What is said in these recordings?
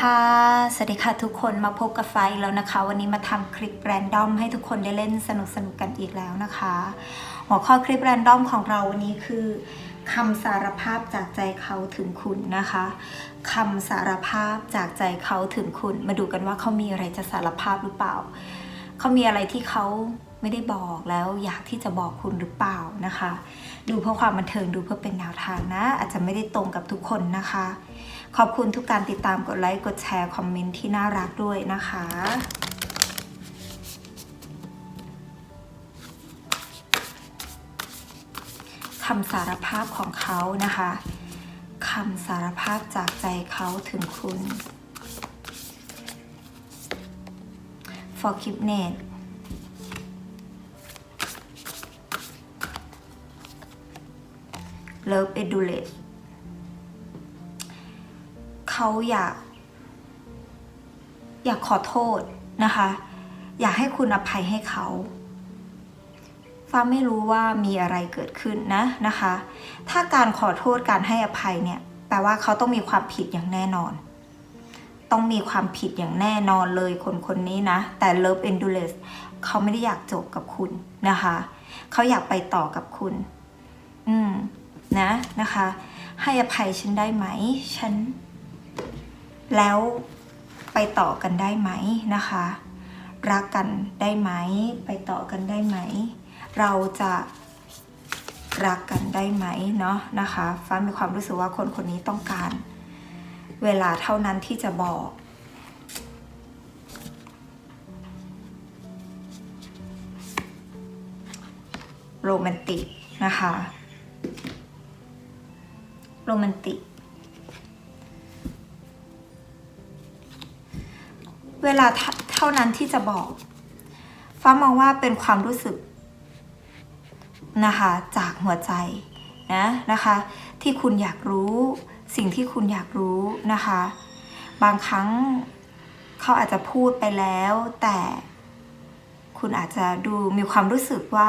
ค่ะ สวัสดีค่ะทุกคนมาพบกับไฟแล้วนะคะ วันนี้มาทำคลิปแรนดอมให้ทุกคนได้เล่นสนุกสนุกกันอีกแล้วนะคะ หัวข้อคลิปแรนดอมของเราวันนี้คือคำสารภาพจากใจเขาถึงคุณนะคะคำสารภาพจากใจเขาถึงคุณ มาดูกันว่าเขามีอะไรจะสารภาพหรือเปล่า เขามีอะไรที่เขาไม่ได้บอกแล้วอยากที่จะบอกคุณหรือเปล่านะคะ ดูเพื่อความบันเทิงดูเพื่อเป็นแนวทางนะ อาจจะไม่ได้ตรงกับทุกคนนะคะ ขอบคุณทุกการติดตามกดไลค์ กดแชร์คอมเมนต์ที่น่ารักด้วยนะคะคำสารภาพของเขานะคะคำสารภาพจากใจเขาถึงคุณ forgiveness love endurance ขาอยาก อยากขอโทษนะคะ อยากให้คุณอภัยให้เขา ฟ้าไม่รู้ว่ามีอะไรเกิดขึ้นนะนะคะ ถ้าการขอโทษการให้อภัยเนี่ย แปลว่าเขาต้องมีความผิดอย่างแน่นอน ต้องมีความผิดอย่างแน่นอนเลยคนคนนี้นะ แต่ love endurance เขาไม่ได้อยากจบกับคุณนะคะ เขาอยากไปต่อกับคุณ อืมนะนะคะ ให้อภัยฉันได้ไหม ฉัน แล้วไปต่อกันได้ไหมนะคะ รักกันได้ไหม ไปต่อกันได้ไหม เราจะรักกันได้ไหมเนาะนะคะฟ้ามีความรู้สึกว่าคนคนนี้ต้องการ เวลาเท่านั้นที่จะบอกโรแมนติกนะคะ โรแมนติก เวลาเท่านั้นที่จะบอก ฟ้ามองว่าเป็นความรู้สึกนะคะจากหัวใจนะนะคะ ที่คุณอยากรู้สิ่งที่คุณอยากรู้นะคะ บางครั้งเขาอาจจะพูดไปแล้ว แต่คุณอาจจะดูมีความรู้สึกว่า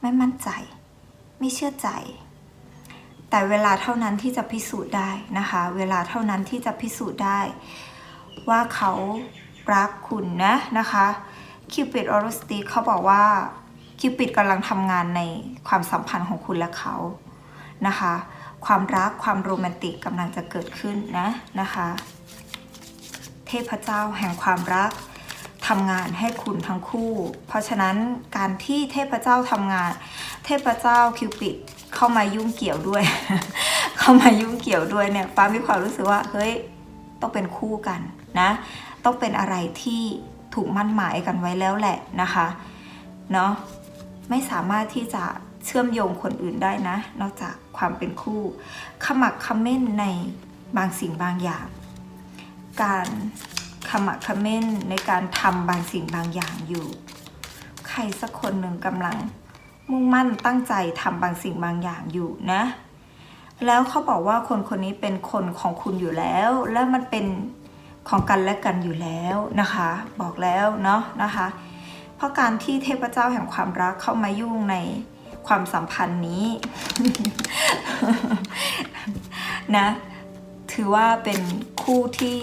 ไม่มั่นใจ ไม่เชื่อใจ แต่เวลาเท่านั้นที่จะพิสูจน์ได้นะคะ เวลาเท่านั้นที่จะพิสูจน์ได้ ว่าเขา รักคุณนะนะคะคิวปิดออรสติเขาบอกว่าคิวปิดกำลังทำงานในความสัมพันธ์ของคุณและเขานะคะ ความรักความโรแมนติกกำลังจะเกิดขึ้นนะนะคะ เทพเจ้าแห่งความรักทำงานให้คุณทั้งคู่ เพราะฉะนั้นการที่เทพเจ้าทำงาน เทพเจ้าคิวปิดเข้ามายุ่งเกี่ยวด้วย เข้ามายุ่งเกี่ยวด้วยเนี่ยฟ้ามีความรู้สึกว่าเฮ้ยต้องเป็นคู่กันนะ ต้องเป็นอะไรที่ถูกมั่นหมายกันไว้แล้วแหละนะคะเนาะไม่สามารถที่จะเชื่อมโยงคนอื่นได้นะ นอกจากความเป็นคู่ ขมักเขม้นในบางสิ่งบางอย่าง การขมักเขม้นในการทำบางสิ่งบางอย่างอยู่ ใครสักคนหนึ่งกำลังมุ่งมั่นตั้งใจทำบางสิ่งบางอย่างอยู่นะ แล้วเขาบอกว่าคนคนนี้เป็นคนของคุณอยู่แล้ว แล้วมันเป็น ของกันและกันอยู่แล้วนะคะ บอกแล้วเนาะนะคะ เพราะการที่เทพเจ้าแห่งความรักเข้ามายุ่งในความสัมพันธ์นี้นะถือว่าเป็นคู่ที่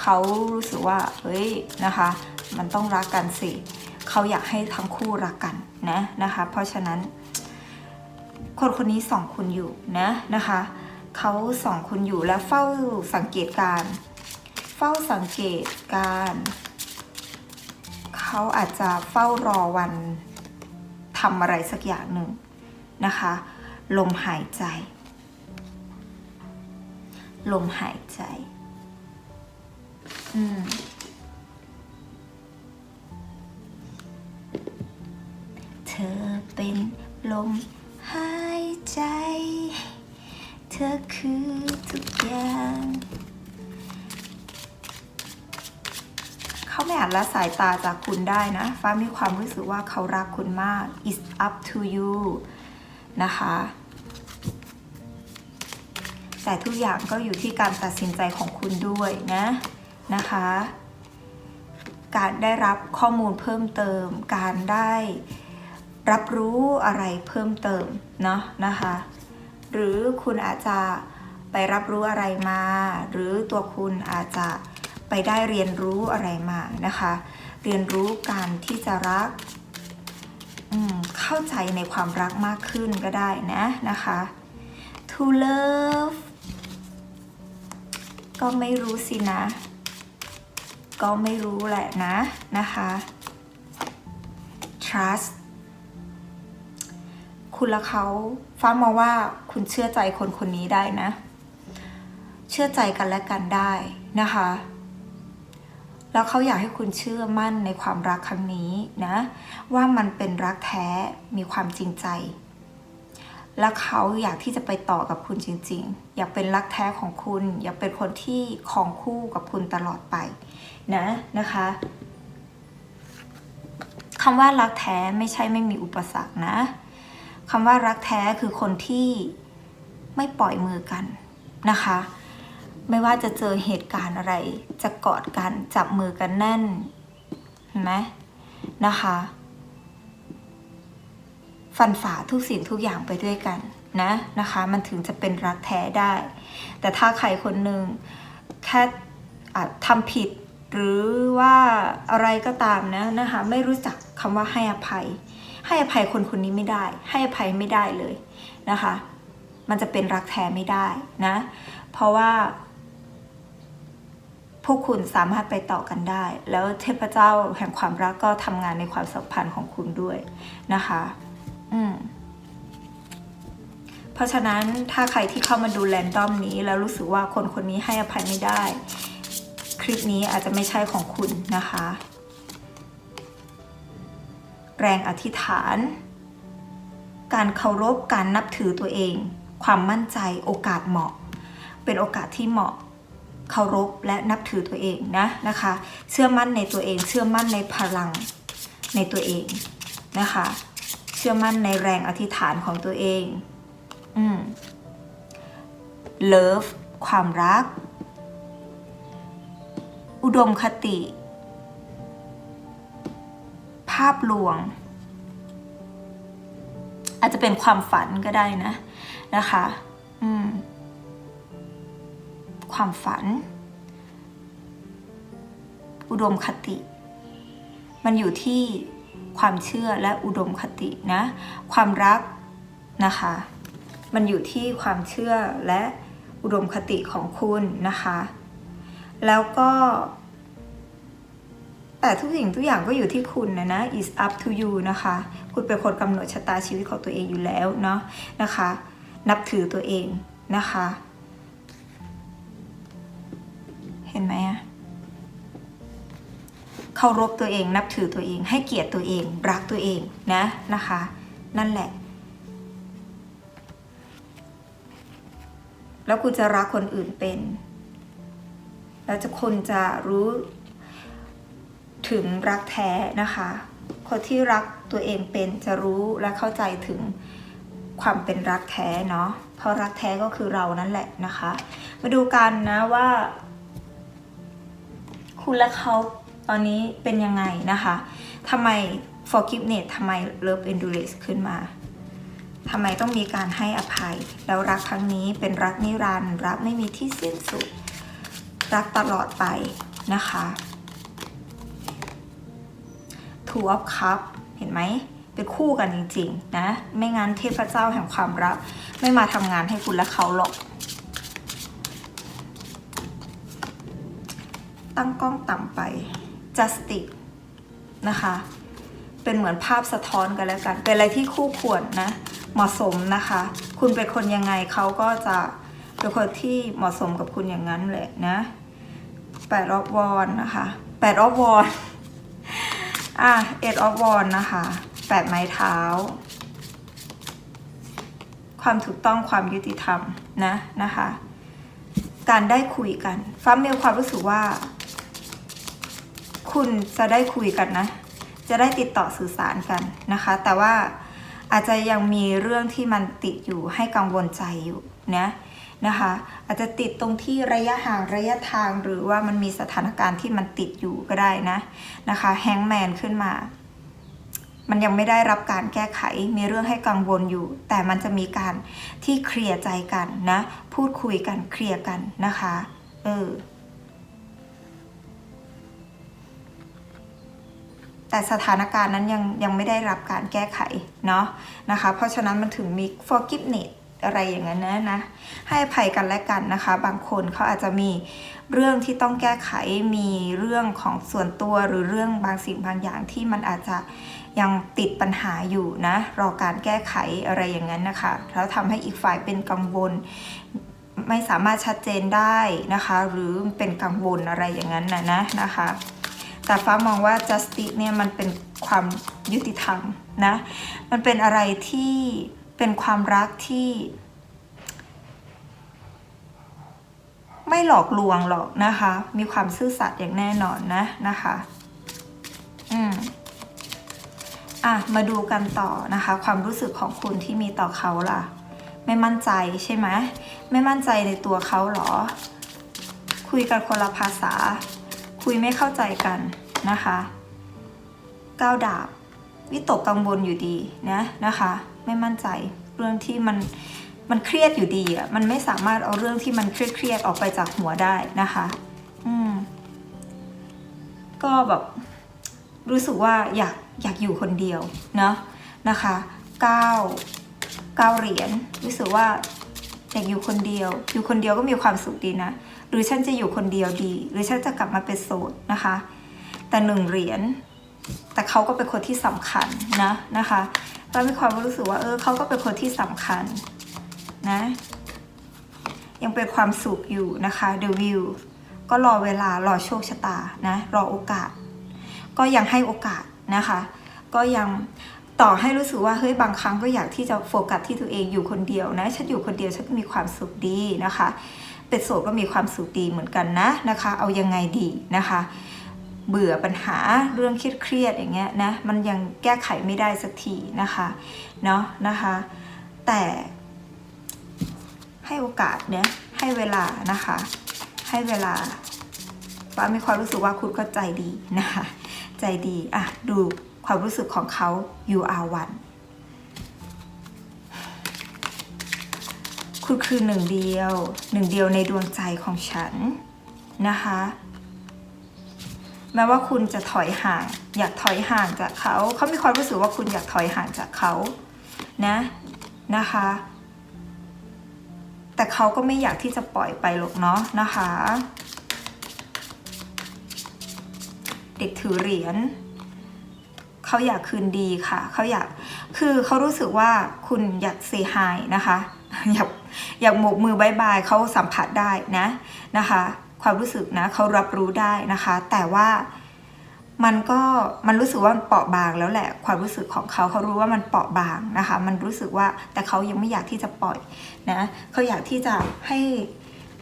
เขารู้สึกว่าเฮ้ยนะคะ มันต้องรักกันสิเขาอยากให้ทั้งคู่รักกันนะนะคะ เพราะฉะนั้น คนคนนี้ส่องคุณอยู่นะนะคะเขาส่องคุณอยู่และเฝ้าสังเกตการ เฝ้าสังเกตการ เขาอาจจะเฝ้ารอวันทำอะไรสักอย่างหนึ่งนะคะ ลมหายใจ ลมหายใจ อืมเธอเป็นลมหายใจ เธอคือทุกอย่าง เขาไม่อาจละสายตาจากคุณได้นะ ฟ้ามีความรู้สึกว่าเขารักคุณมาก it's up to you นะคะ แต่ทุกอย่างก็อยู่ที่การตัดสินใจของคุณด้วยนะนะคะ การได้รับข้อมูลเพิ่มเติม การได้รับรู้อะไรเพิ่มเติมเนาะนะคะ หรือคุณอาจจะไปรับรู้อะไรมา หรือตัวคุณอาจจะ ไปได้เรียนรู้อะไรมานะคะ เรียนรู้การที่จะรัก เข้าใจในความรักมากขึ้นก็ได้นะนะคะ to love ก็ไม่รู้สินะ ก็ไม่รู้แหละนะนะคะ trust คุณและเขาฟ้ามองว่าคุณเชื่อใจคนคนนี้ได้นะ เชื่อใจกันและกันได้นะคะ แล้วเขาอยากให้คุณเชื่อมั่นในความรักครั้งนี้นะ ว่ามันเป็นรักแท้มีความจริงใจ และเขาอยากที่จะไปต่อกับคุณจริง ๆ อยากเป็นรักแท้ของคุณ อยากเป็นคนที่ครองคู่กับคุณตลอดไปนะนะคะคำว่ารักแท้ไม่ใช่ไม่มีอุปสรรคนะคำว่ารักแท้คือคนที่ไม่ปล่อยมือกันนะคะ ไม่ว่าจะเจอเหตุการณ์อะไร จะกอดกันจับมือกันแน่นเห็นไหมนะคะ ฟันฝ่าทุกสิ่งทุกอย่างไปด้วยกันนะนะคะ มันถึงจะเป็นรักแท้ได้ แต่ถ้าใครคนหนึ่งแค่ทำผิดหรือว่าอะไรก็ตามนะนะคะ ไม่รู้จักคำว่าให้อภัย ให้อภัยคนคนนี้ไม่ได้ ให้อภัยไม่ได้เลยนะคะ มันจะเป็นรักแท้ไม่ได้นะ เพราะว่า พวกคุณสามารถไปต่อกันได้ แล้วเทพเจ้าแห่งความรักก็ทำงานในความสัมพันธ์ของคุณด้วยนะคะ อืมเพราะฉะนั้นถ้าใครที่เข้ามาดูแรนดอมนี้ แล้วรู้สึกว่าคนคนนี้ให้อภัยไม่ได้ คลิปนี้อาจจะไม่ใช่ของคุณนะคะ แรงอธิษฐาน การเคารพการนับถือตัวเอง ความมั่นใจโอกาสเหมาะ เป็นโอกาสที่เหมาะ เคารพและนับถือตัวเองนะนะคะ เชื่อมั่นในตัวเอง เชื่อมั่นในพลังในตัวเองนะคะ เชื่อมั่นในแรงอธิษฐานของตัวเอง อืม love ความรัก อุดมคติ ภาพลวง อาจจะเป็นความฝันก็ได้นะนะคะ อืม ความฝัน อุดมคติ มันอยู่ที่ความเชื่อและอุดมคตินะ ความรักนะคะ มันอยู่ที่ความเชื่อและอุดมคติของคุณนะคะ แล้วก็ แต่ทุกสิ่งทุกอย่างก็อยู่ที่คุณนะนะ is up to you นะคะ คุณเป็นคนกำหนดชะตาชีวิตของตัวเองอยู่แล้วเนาะนะคะ นับถือตัวเองนะคะ ไหมอะเคารพตัวเองนับถือตัวเอง ให้เกียรติตัวเอง รักตัวเองนะนะคะ นั่นแหละ แล้วคุณจะรักคนอื่นเป็น แล้วจะคนจะรู้ถึงรักแท้นะคะ คนที่รักตัวเองเป็นจะรู้และเข้าใจถึงความเป็นรักแท้เนาะเพราะรักแท้ก็คือเรานั่นแหละนะคะ มาดูกันนะว่า คุณและเขาตอนนี้เป็นยังไงนะคะทำไม forgiveness ทำไม love endurance ขึ้นมาทำไมต้องมีการให้อภัย แล้วรักครั้งนี้เป็นรักนิรันดร์รักไม่มีที่สิ้นสุด รักตลอดไปนะคะ Two of Cup เห็นไหมเป็นคู่กันจริง ๆ นะ ไม่งั้นเทพเจ้าแห่งความรัก ไม่มาทำงานให้คุณและเขาหรอก ตั้งกล้องต่ำไป Justic นะคะ เป็นเหมือนภาพสะท้อนกันแล้วกัน เป็นอะไรที่คู่ควรนะ เหมาะสมนะคะ คุณเป็นคนยังไงเขาก็จะเป็นคนที่เหมาะสมกับคุณอย่างนั้นแหละนะแปดรอบวอนนะคะแปดรอบวอนอะเอ็ดออฟวอนนะคะแปดไม้เท้า ความถูกต้องความยุติธรรมนะนะคะ การได้คุยกันฟ้ามีความรู้สึกว่า คุณจะได้คุยกันนะ จะได้ติดต่อสื่อสารกันนะคะ แต่ว่าอาจจะยังมีเรื่องที่มันติดอยู่ให้กังวลใจอยู่นะนะคะอาจจะติดตรงที่ระยะห่างระยะทางหรือว่ามันมีสถานการณ์ที่มันติดอยู่ก็ได้นะนะคะแฮงแมนขึ้นมา มันยังไม่ได้รับการแก้ไขมีเรื่องให้กังวลอยู่ แต่มันจะมีการที่เคลียร์ใจกันนะ พูดคุยกันเคลียร์กันนะคะ เออ แต่สถานการณ์นั้นยังยังไม่ได้รับการแก้ไขเนาะนะคะ เพราะฉะนั้นมันถึงมี forgiveness อะไรอย่างนั้นนะนะให้อภัยกันและกันนะคะ บางคนเขาอาจจะมีเรื่องที่ต้องแก้ไขมีเรื่องของส่วนตัวหรือเรื่องบางสิ่งบางอย่างที่มันอาจจะยังติดปัญหาอยู่นะรอการแก้ไขอะไรอย่างนั้นนะคะแล้วทำให้อีกฝ่ายเป็นกังวล ไม่สามารถชัดเจนได้นะคะ หรือเป็นกังวลอะไรอย่างนั้นนะนะนะคะ แต่ฟ้ามองว่า justice เนี่ยมันเป็นความยุติธรรมนะ มันเป็นอะไรที่เป็นความรักที่ ไม่หลอกลวงหรอกนะคะ มีความซื่อสัตย์อย่างแน่นอนนะนะคะ อืมอะ มาดูกันต่อนะคะ ความรู้สึกของคุณที่มีต่อเขาล่ะ ไม่มั่นใจใช่ไหม ไม่มั่นใจในตัวเขาหรอ คุยกันคนละภาษา คุยไม่เข้าใจกันนะคะก้าวดาบ วิตกกังวลอยู่ดีนะนะคะ ไม่มั่นใจเรื่องที่มันมันเครียดอยู่ดีอะมันไม่สามารถเอาเรื่องที่มันเครียดๆออกไปจากหัวได้นะคะ อืม ก็แบบรู้สึกว่าอยากอยากอยู่คนเดียวเนาะนะคะเก้าเก้าเหรียญรู้สึกว่า อยากอยู่คนเดียว อยู่คนเดียวก็มีความสุขดีนะ หรือฉันจะอยู่คนเดียวดี หรือฉันจะกลับมาเป็นโสดนะคะ แต่หนึ่งเหรียญแต่เขาก็เป็นคนที่สำคัญนะนะคะเรามีความรู้สึกว่าเออเขาก็เป็นคนที่สำคัญนะ ยังเป็นความสุขอยู่นะคะ The View ก็รอเวลารอโชคชะตานะรอโอกาส ก็ยังให้โอกาสนะคะ ก็ยัง ต่อให้รู้สึกว่าเฮ้ยบางครั้งก็อยากที่จะโฟกัสที่ตัวเองอยู่คนเดียวนะฉันอยู่คนเดียวฉันก็มีความสุขดีนะคะ เป็นโสดก็มีความสุขดีเหมือนกันนะนะคะ เอายังไงดีนะคะ เบื่อปัญหาเรื่องเครียดๆอย่างเงี้ยนะมันยังแก้ไขไม่ได้สักทีนะคะเนาะนะคะ แต่ให้โอกาสเนี่ยให้เวลานะคะ ให้เวลาฟ้ามีความรู้สึกว่าคุณก็ใจดีนะคะ ใจดีอะดู ความรู้สึกของเขา you are one คุณคือหนึ่งเดียวหนึ่งเดียวในดวงใจของฉันนะคะ แม้ว่าคุณจะถอยห่าง อยากถอยห่างจากเขา เขามีความรู้สึกว่าคุณอยากถอยห่างจากเขานะนะคะ แต่เขาก็ไม่อยากที่จะปล่อยไปหรอกเนาะนะคะ เด็กถือเหรียญ เขาอยากคืนดีค่ะ เขาอยากคือเขารู้สึกว่าคุณอยากเซฮายนะคะอยากอยากโบกมือบายบายเขาสัมผัสได้นะนะคะ ความรู้สึกนะเขารับรู้ได้นะคะ แต่ว่ามันก็มันรู้สึกว่ามันเปราะบางแล้วแหละความรู้สึกของเขาเขารู้ว่ามันเปราะบางนะคะ มันรู้สึกว่าแต่เขายังไม่อยากที่จะปล่อยนะเขาอยากที่จะให้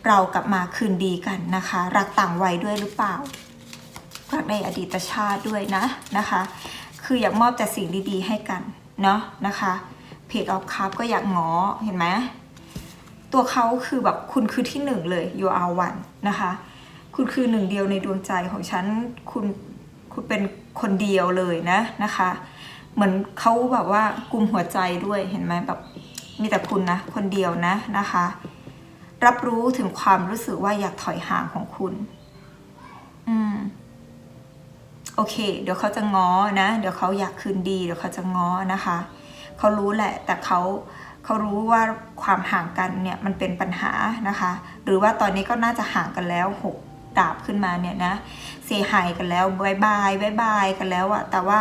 เรากลับมาคืนดีกันนะคะ รักต่างวัยด้วยหรือเปล่ารักในอดีตชาติด้วยนะนะคะ คืออยากมอบแต่สิ่งดีๆ ให้กันเนาะนะคะเพจออฟคัพก็อยากง้อเห็นไหมตัวเขาคือแบบคุณคือที่หนึ่งเลย you are one นะคะ คุณคือหนึ่งเดียวในดวงใจของฉันคุณคุณเป็นคนเดียวเลยนะนะคะ เหมือนเขาแบบว่ากลุ่มหัวใจด้วยเห็นไหมแบบมีแต่คุณนะ คนเดียวนะนะคะ รับรู้ถึงความรู้สึกว่าอยากถอยห่างของคุณ อืม โอเค เดี๋ยวเขาจะง้อนะ เดี๋ยวเขาอยากคืนดี เดี๋ยวเขาจะง้อนะคะ เขารู้แหละ แต่เขาเขารู้ว่าความห่างกันเนี่ยมันเป็นปัญหานะคะ หรือว่าตอนนี้ก็น่าจะห่างกันแล้วหกดาบขึ้นมาเนี่ยนะเซหายกันแล้วบายบายบายบายกันแล้วอะแต่ว่า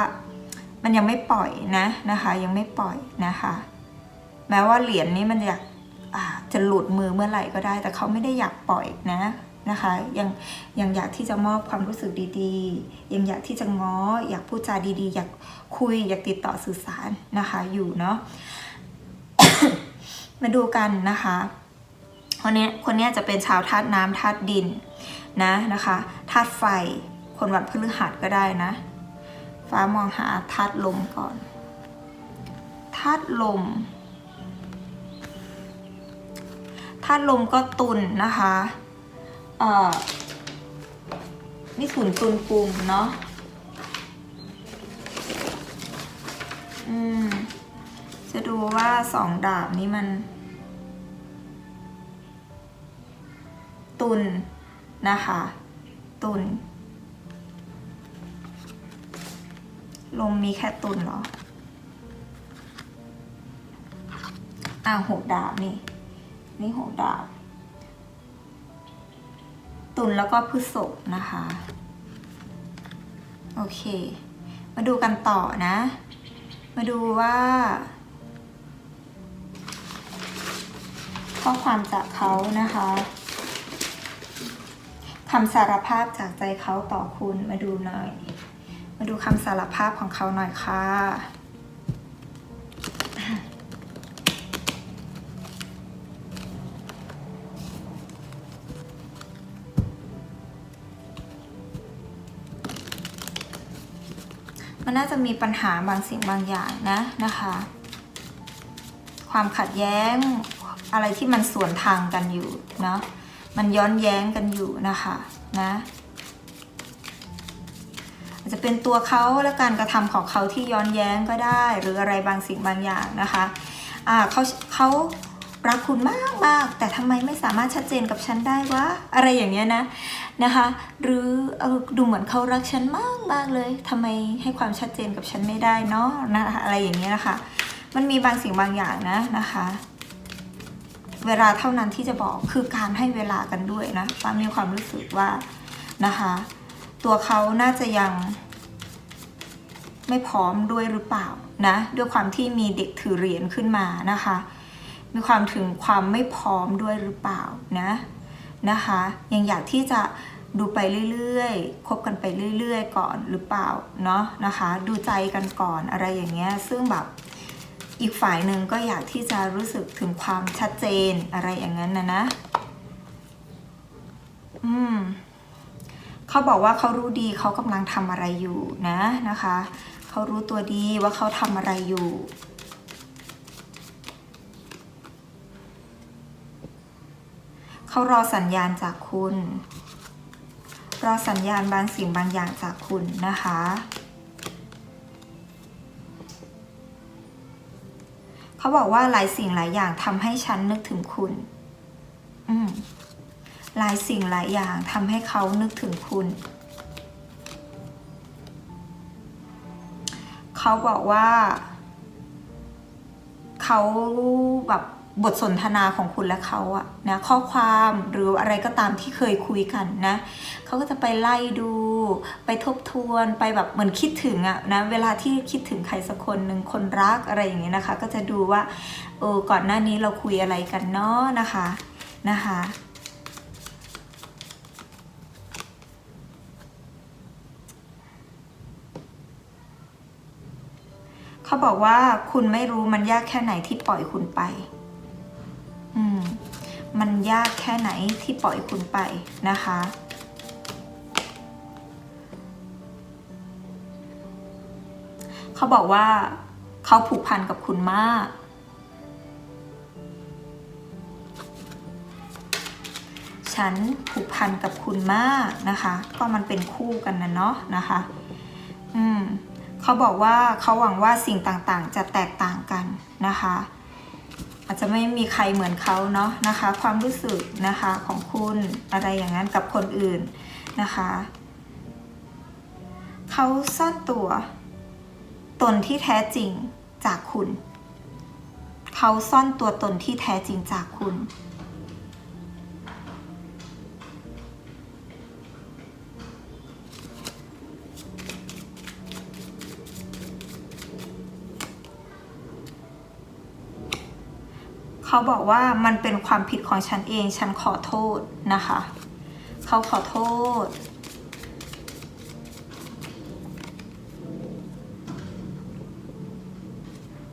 มันยังไม่ปล่อยนะนะคะ ยังไม่ปล่อยนะคะ แม้ว่าเหรียญนี้มันอยากจะหลุดมือเมื่อไหร่ก็ได้ แต่เขาไม่ได้อยากปล่อยนะ นะคะ ยังยังอยากที่จะมอบความรู้สึกดีๆ ยังอยากที่จะง้อ อยากพูดจาดีๆ อยากคุย อยากติดต่อสื่อสารนะคะ อยู่เนาะ มาดูกันนะคะ คนนี้คนนี้จะเป็นชาวธาตุน้ำธาตุดินนะนะคะธาตุไฟ คนวันพฤหัสก็ได้นะ ฟ้ามองหาธาตุลมก่อนธาตุลมธาตุลมก็ตุลนะคะ เอ่อนี่ถุนตุลปุ่มเนาะอืม จะดูว่าสองดาบนี้มัน ตุนนะคะ ตุนลมมีแค่ตุนเหรอ อ่าหกดาบนี่ นี่หกดาบ ตุนแล้วก็พฤษภนะคะ โอเค มาดูกันต่อนะ มาดูว่า ข้อความจากเขานะคะคำสารภาพจากใจเขาต่อคุณมาดูหน่อย มาดูคำสารภาพของเขาหน่อยค่ะ มันน่าจะมีปัญหาบางสิ่งบางอย่างนะนะคะ ความขัดแย้งอะไรที่มันสวนทางกันอยู่เนาะมันย้อนแย้งกันอยู่นะคะนะอาจจะเป็นตัวเขาและการกระทำของเขาที่ย้อนแย้งก็ได้ หรืออะไรบางสิ่งบางอย่างนะคะอ่าเขาเขา รักคุณมากมากแต่ทำไมไม่สามารถชัดเจนกับฉันได้วะอะไรอย่างเงี้ยนะนะคะ หรือเออดูเหมือนเขารักฉันมากมากเลยทำไมให้ความชัดเจนกับฉันไม่ได้เนาะนะคะอะไรอย่างเงี้ยนะคะ มันมีบางสิ่งบางอย่างนะนะคะ เวลาเท่านั้นที่จะบอกคือการให้เวลากันด้วยนะฟ้ามีความรู้สึกว่านะคะ ตัวเขาน่าจะยังไม่พร้อมด้วยหรือเปล่านะด้วยความที่มีเด็กถือเหรียญขึ้นมานะคะ มีความถึงความไม่พร้อมด้วยหรือเปล่านะนะคะ ยังอยากที่จะดูไปเรื่อยๆ คบกันไปเรื่อยๆ ก่อนหรือเปล่าเนาะนะคะ ดูใจกันก่อนอะไรอย่างเงี้ย ซึ่งแบบอีกฝ่ายหนึ่งก็อยากที่จะรู้สึกถึงความชัดเจนอะไรอย่างนั้นนะนะ อืมเขาบอกว่าเขารู้ดีเขากำลังทำอะไรอยู่นะนะคะ เขารู้ตัวดีว่าเขาทำอะไรอยู่ เขารอสัญญาณจากคุณ รอสัญญาณบางสิ่งบางอย่างจากคุณนะคะ เขาบอกว่าหลายสิ่งหลายอย่างทำให้ฉันนึกถึงคุณ อืมหลายสิ่งหลายอย่างทำให้เขานึกถึงคุณ เขาบอกว่า เขาแบบ บทสนทนาของคุณและเขาอะนะข้อความหรืออะไรก็ตามที่เคยคุยกันนะเขาก็จะไปไล่ดู ไปทบทวนไปแบบเหมือนคิดถึงอะนะเวลาที่คิดถึงใครสักคนหนึ่งคนรักอะไรอย่างเงี้ยนะคะ ก็จะดูว่าเออก่อนหน้านี้เราคุยอะไรกันเนาะนะคะนะคะเขาบอกว่าคุณไม่รู้มันยากแค่ไหนที่ปล่อยคุณไป อืมมันยากแค่ไหนที่ปล่อยคุณไปนะคะ เขาบอกว่าเขาผูกพันกับคุณมาก ฉันผูกพันกับคุณมากนะคะ ก็มันเป็นคู่กันนะเนาะนะคะ อืมเขาบอกว่าเขาหวังว่าสิ่งต่างๆ จะแตกต่างกันนะคะ จะไม่มีใครเหมือนเขาเนาะนะคะ ความรู้สึกนะคะของคุณอะไรอย่างนั้นกับคนอื่นนะคะเขาซ่อนตัว ตนที่แท้จริงจากคุณ เขาซ่อนตัวตนที่แท้จริงจากคุณ เขาบอกว่ามันเป็นความผิดของฉันเอง ฉันขอโทษนะคะ เขาขอโทษ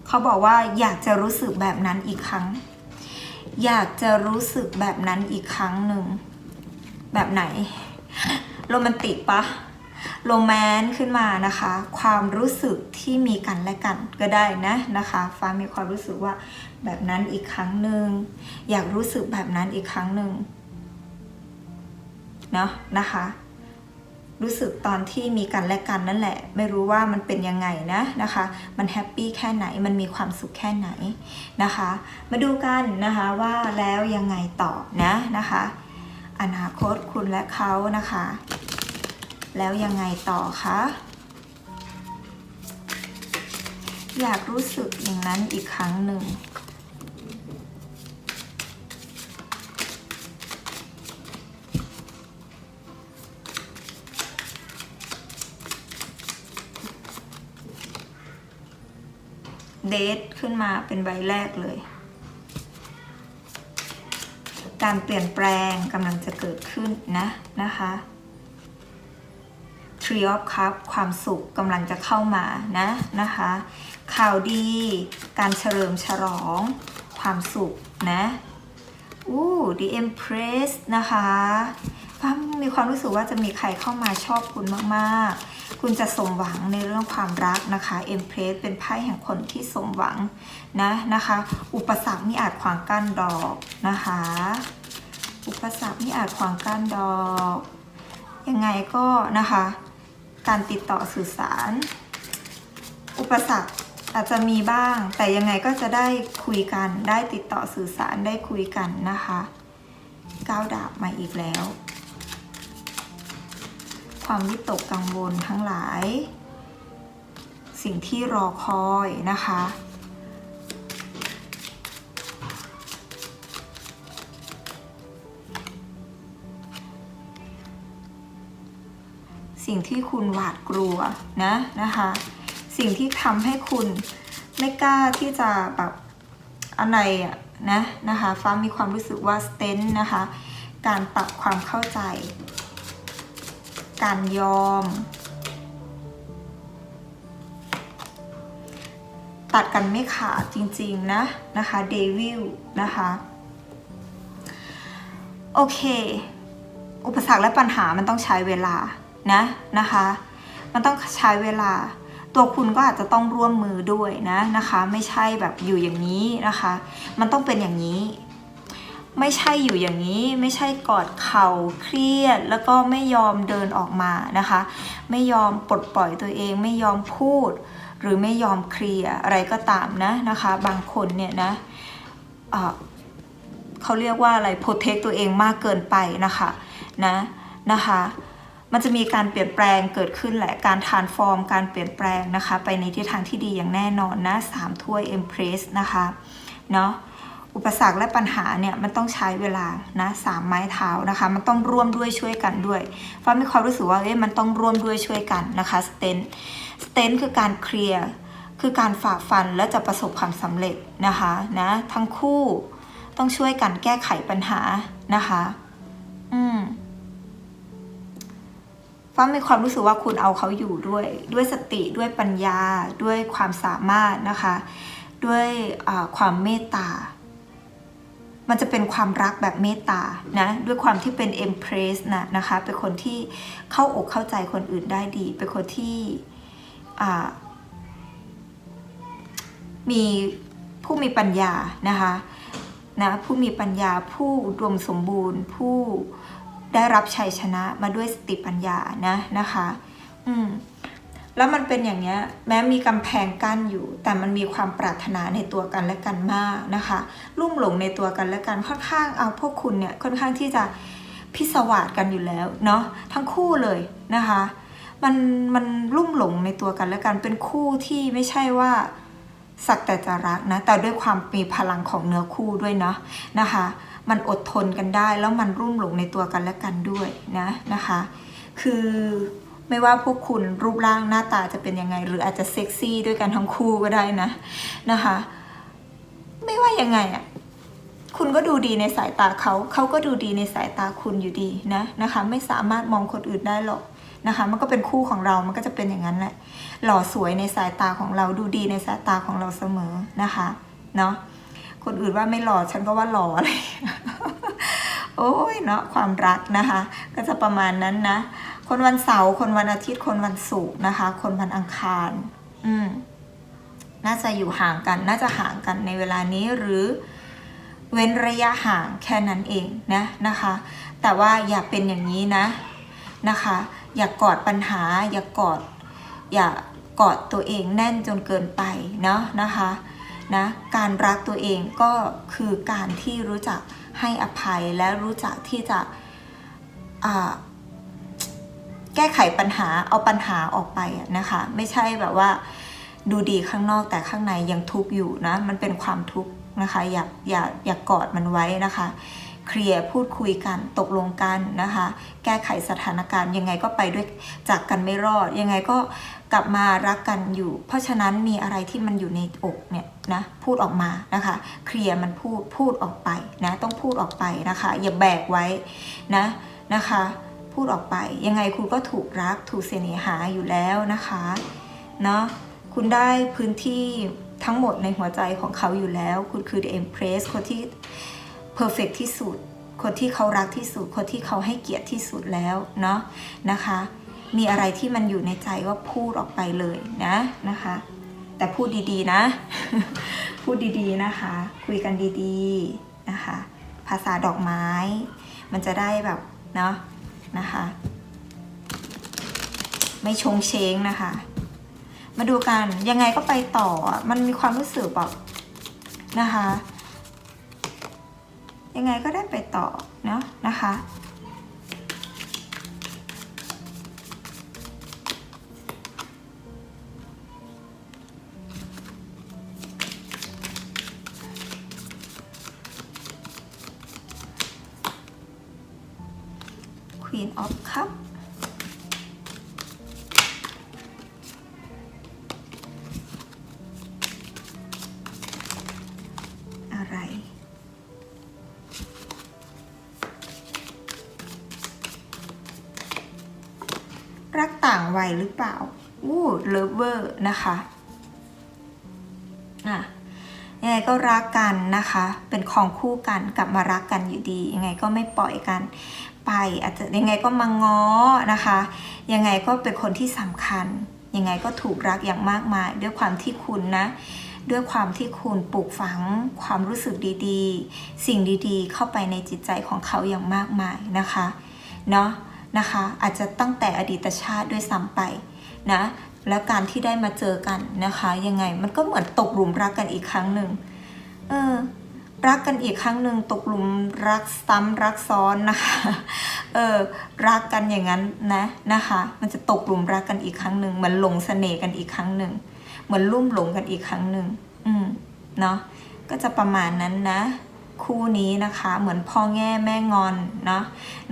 เขาบอกว่าอยากจะรู้สึกแบบนั้นอีกครั้ง อยากจะรู้สึกแบบนั้นอีกครั้งหนึ่ง แบบไหน โรแมนติกปะโรแมนต์ขึ้นมานะคะ ความรู้สึกที่มีกันและกันก็ได้นะนะคะ ฟ้ามีความรู้สึกว่า แบบนั้นอีกครั้งหนึ่งอยากรู้สึกแบบนั้นอีกครั้งหนึ่งเนาะนะคะ รู้สึกตอนที่มีกันและกันนั่นแหละ ไม่รู้ว่ามันเป็นยังไงนะนะคะ มันแฮปปี้แค่ไหนมันมีความสุขแค่ไหนนะคะ มาดูกันนะคะว่าแล้วยังไงต่อนะนะคะ อนาคตคุณและเขานะคะ แล้วยังไงต่อคะอยากรู้สึกอย่างนั้นอีกครั้งหนึ่ง เดทขึ้นมาเป็นใบแรกเลย การเปลี่ยนแปลงกำลังจะเกิดขึ้นนะนะคะ Tree of Cup ความสุขกำลังจะเข้ามานะนะคะ ข่าวดี การเฉลิมฉลอง ความสุขนะอู้ The Empress นะคะฟ้ามีความรู้สึกว่าจะมีใครเข้ามาชอบคุณมาก ๆ คุณจะสมหวังในเรื่องความรักนะคะ Empress เป็นไพ่แห่งคนที่สมหวังนะนะคะ อุปสรรคไม่อาจขวางกั้นดอกนะคะ อุปสรรคไม่อาจขวางกั้นดอก ยังไงก็นะคะ การติดต่อสื่อสาร อุปสรรคอาจจะมีบ้าง แต่ยังไงก็จะได้คุยกันได้ติดต่อสื่อสารได้คุยกันนะคะก้าวดาบมาอีกแล้ว ความวิตกกังวลทั้งหลาย สิ่งที่รอคอยนะคะ สิ่งที่คุณหวาดกลัวนะนะคะ สิ่งที่ทำให้คุณไม่กล้าที่จะแบบอะไรอะนะนะคะฟ้ามีความรู้สึกว่าสเตนนะคะ การปรับความเข้าใจ การยอม ตัดกันไม่ขาดจริงๆนะนะคะเดวิลนะคะโอเค อุปสรรคและปัญหามันต้องใช้เวลานะนะคะ มันต้องใช้เวลา ตัวคุณก็อาจจะต้องร่วมมือด้วยนะนะคะ ไม่ใช่แบบอยู่อย่างนี้นะคะ มันต้องเป็นอย่างนี้ ไม่ใช่อยู่อย่างนี้ ไม่ใช่กอดเข่าเครียด แล้วก็ไม่ยอมเดินออกมานะคะ ไม่ยอมปลดปล่อยตัวเอง ไม่ยอมพูด หรือไม่ยอมเคลียร์อะไรก็ตามนะนะคะ บางคนเนี่ยนะเอ่อเขาเรียกว่าอะไรโปรเทคตัวเองมากเกินไปนะคะนะนะคะมันจะมีการเปลี่ยนแปลงเกิดขึ้นแหละ การทานฟอร์ม การเปลี่ยนแปลงนะคะ ไปในทิศทางที่ดีอย่างแน่นอนนะสามถ้วยเอ็มเพรสนะคะ เนาะ อุปสรรคและปัญหาเนี่ยมันต้องใช้เวลานะสามไม้เท้านะคะ มันต้องร่วมด้วยช่วยกันด้วยฟ้ามีความรู้สึกว่าเอ๊ะมันต้องร่วมด้วยช่วยกันนะคะสเตนสเตนคือการเคลียร์คือการฝ่าฟันและจะประสบความสำเร็จนะคะนะทั้งคู่ต้องช่วยกันแก้ไขปัญหานะคะ อืมฟ้ามีความรู้สึกว่าคุณเอาเขาอยู่ด้วย ด้วยสติด้วยปัญญาด้วยความสามารถนะคะ ด้วยความเมตตา มันจะเป็นความรักแบบเมตตานะด้วยความที่เป็นเอ็มเพรสนะนะคะเป็นคนที่เข้าอกเข้าใจคนอื่นได้ดี เป็นคนที่มีผู้มีปัญญานะคะนะผู้มีปัญญาผู้อุดมสมบูรณ์ ผู้ได้รับชัยชนะมาด้วยสติปัญญานะนะคะ อืม แล้วมันเป็นอย่างเนี้ยแม้มีกำแพงกั้นอยู่ แต่มันมีความปรารถนาในตัวกันและกันมากนะคะ ลุ่มหลงในตัวกันและกันค่อนข้างเอาพวกคุณเนี่ยค่อนข้างที่จะพิศวาสกันอยู่แล้วเนาะทั้งคู่เลยนะคะ มันมันลุ่มหลงในตัวกันและกันเป็นคู่ที่ไม่ใช่ว่าสักแต่จะรักนะแต่ด้วยความมีพลังของเนื้อคู่ด้วยเนาะนะคะ มันอดทนกันได้แล้วมันรุ่มหลงในตัวกันและกันด้วยนะนะคะ คือ ไม่ว่าพวกคุณรูปร่างหน้าตาจะเป็นยังไง หรืออาจจะเซ็กซี่ด้วยกันทั้งคู่ก็ได้นะนะคะ ไม่ว่ายังไงอะคุณก็ดูดีในสายตาเขา เขาก็ดูดีในสายตาคุณอยู่ดีนะนะคะ ไม่สามารถมองคนอื่นได้หรอกนะคะ มันก็เป็นคู่ของเรา มันก็จะเป็นอย่างนั้นแหละ หล่อสวยในสายตาของเรา ดูดีในสายตาของเราเสมอนะคะ เนาะ คนอื่นว่าไม่หล่อ ฉันก็ว่าหล่ออะไร โอ้ยเนาะความรักนะคะ ก็จะประมาณนั้นนะ คนวันเสาร์คนวันอาทิตย์คนวันศุกร์นะคะ คนวันอังคาร อืมน่าจะอยู่ห่างกัน น่าจะห่างกันในเวลานี้หรือเว้นระยะห่างแค่นั้นเองนะนะคะ แต่ว่าอย่าเป็นอย่างนี้นะนะคะ อย่ากอดปัญหา อย่ากอด อย่ากอดตัวเองแน่นจนเกินไปเนาะนะคะนะการรักตัวเองก็คือการที่รู้จักให้อภัยและรู้จักที่จะ แก้ไขปัญหาเอาปัญหาออกไปนะคะ ไม่ใช่แบบว่าดูดีข้างนอกแต่ข้างในยังทุกข์อยู่นะ มันเป็นความทุกข์นะคะอย่าอย่าอย่ากอดมันไว้นะคะเคลียร์พูดคุยกันตกลงกันนะคะ แก้ไขสถานการณ์ยังไงก็ไปด้วยจากกันไม่รอด ยังไงก็กลับมารักกันอยู่ เพราะฉะนั้นมีอะไรที่มันอยู่ในอกเนี่ยนะพูดออกมานะคะ เคลียร์มันพูดพูดออกไปนะต้องพูดออกไปนะคะ อย่าแบกไว้นะนะคะ พูดออกไป ยังไงคุณก็ถูกรักถูกเสน่หาอยู่แล้วนะคะเนาะคุณได้พื้นที่ทั้งหมดในหัวใจของเขาอยู่แล้ว คุณคือ the empress คนที่เพอร์เฟกที่สุด คนที่เขารักที่สุด คนที่เขาให้เกียรติที่สุดแล้วเนาะนะคะ มีอะไรที่มันอยู่ในใจก็พูดออกไปเลยนะนะคะ แต่พูดดีๆนะ พูดดีๆนะคะ คุยกันดีๆนะคะ ภาษาดอกไม้ มันจะได้แบบเนาะ นะคะ ไม่ชงเชงนะคะ มาดูกันยังไงก็ไปต่อมันมีความรู้สึกแบบนะคะ ยังไงก็ได้ไปต่อเนาะนะคะ Queen of Cup อะไร รักต่างวัยหรือเปล่าอู้เลเวอร์นะคะ อะ ยังไงก็รักกันนะคะ เป็นของคู่กันกลับมารักกันอยู่ดี ยังไงก็ไม่ปล่อยกันไปอาจจะยังไงก็มาง้อนะคะ ยังไงก็เป็นคนที่สำคัญ ยังไงก็ถูกรักอย่างมากมาย ด้วยความที่คุณนะ ด้วยความที่คุณปลูกฝังความรู้สึกดีๆ สิ่งดีๆ เข้าไปในจิตใจของเขาอย่างมากมายนะคะเนาะนะคะ อาจจะตั้งแต่อดีตชาติด้วยซ้ำไปนะ แล้วการที่ได้มาเจอกันนะคะ ยังไงมันก็เหมือนตกหลุมรักกันอีกครั้งหนึ่งเออรักกันอีกครั้งหนึ่งตกหลุมรักซ้ำรักซ้อนนะคะเออรักกันอย่างนั้นนะนะคะ มันจะตกหลุมรักกันอีกครั้งหนึ่งเหมือนหลงเสน่ห์กันอีกครั้งหนึ่งเหมือนลุ่มหลงกันอีกครั้งหนึ่งอืมเนาะก็จะประมาณนั้นนะ คู่นี้นะคะเหมือนพ่อแง่แม่งอนเนาะ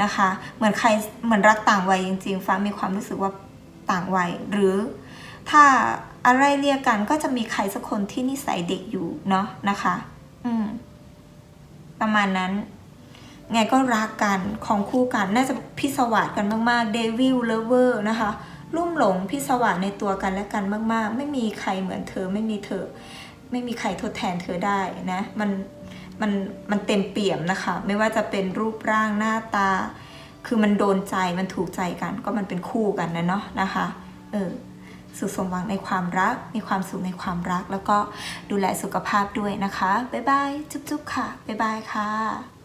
นะคะ เหมือนใครเหมือนรักต่างวัยจริง ๆ ฟ้ามีความรู้สึกว่าต่างวัยหรือ ถ้าอะไรเรียกกันก็จะมีใครสักคนที่นิสัยเด็กอยู่เนาะนะคะ อืม ประมาณนั้น ไงก็รักกันของคู่กันน่าจะพิศวาสกันมากๆเดวิลเลเวอร์นะคะลุ่มหลงพิศวาสในตัวกันและกันมาก ๆ ไม่มีใครเหมือนเธอไม่มีเธอ ไม่มีใครทดแทนเธอได้นะ มันมันมันเต็มเปี่ยมนะคะ ไม่ว่าจะเป็นรูปร่างหน้าตา คือมันโดนใจมันถูกใจกัน ก็มันเป็นคู่กันนะเนาะนะคะ เออ สุขสมหวังในความรัก มีความสุขในความรัก แล้วก็ดูแลสุขภาพด้วยนะคะ บ๊ายบาย จุ๊บๆค่ะ บ๊ายบายค่ะ